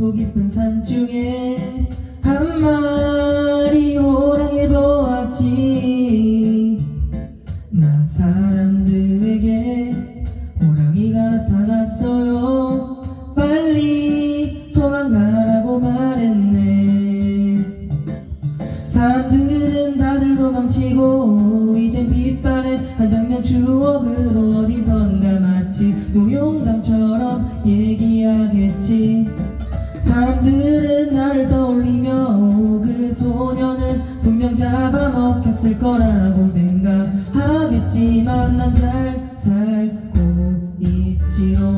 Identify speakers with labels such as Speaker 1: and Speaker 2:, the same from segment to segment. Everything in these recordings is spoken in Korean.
Speaker 1: 깊고 깊은 산중에 한 마리 호랑이 보았지. 나 사람들에게 호랑이가 나타났어요. 빨리 도망가라고 말했네. 사람들은 다들 도망치고 이젠 빛바랜 한 장면 추억으로 어디선가 마치 무용담처럼 얘기하겠지. 잡아먹혔을 거라고 생각하겠지만 난 잘 살고 있지롱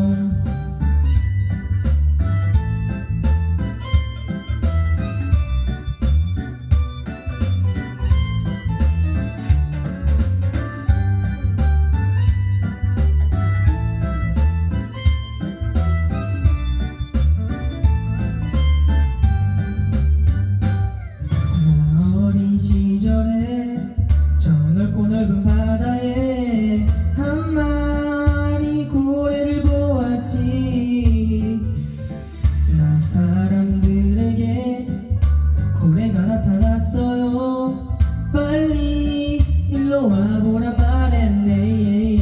Speaker 1: 일로 와보라 말했네.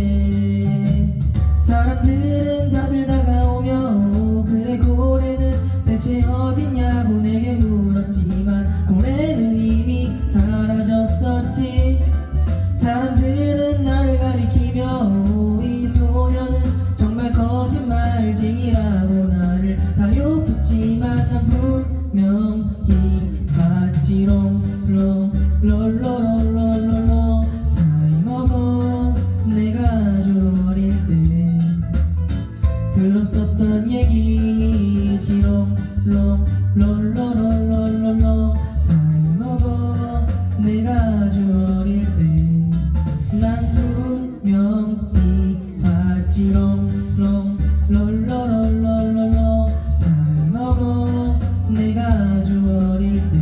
Speaker 1: 사람들은 다들 다가오며 그래 고래는 대체 어딨냐고 내게 물었지만 고래는 이미 사라졌었지. 사람들은 나를 가리키며 이 소녀는 정말 거짓말쟁이라고 나를 다욕했지만 난 분명히 봤지롱. 롤롤롤롤롤롤 롤롤롤롤롤 타이머고 내가 아주 어릴 때난 분명히 봤지 롱 롱 롤롤롤롤롤 타이머고 내가 아주 어릴 때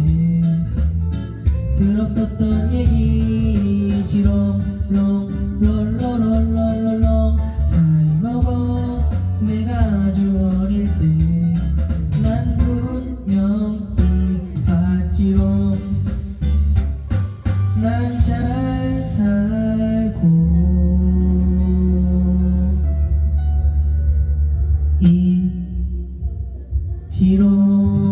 Speaker 1: 들었었던 얘기지 롱 롱 잘 살고 있지롱